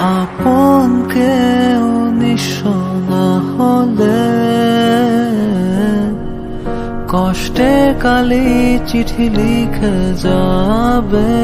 আপন কেউ নিঃস্ব না হলে কষ্টে কালি চিঠি লিখে যাবে।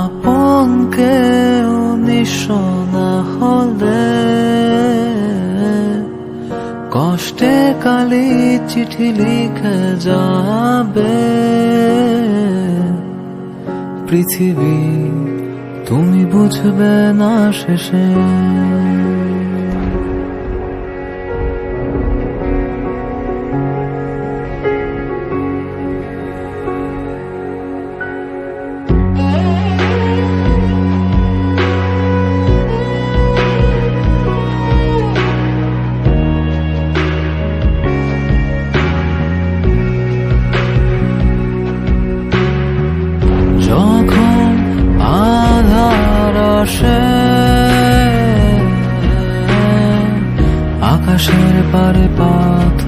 আপন কেউ নিঃস্ব না হলে কষ্টে কালি চিঠি লিখে যাবে। পৃথিবী তুমি বুঝবে না শেষে যখন আকাশের পারে জলে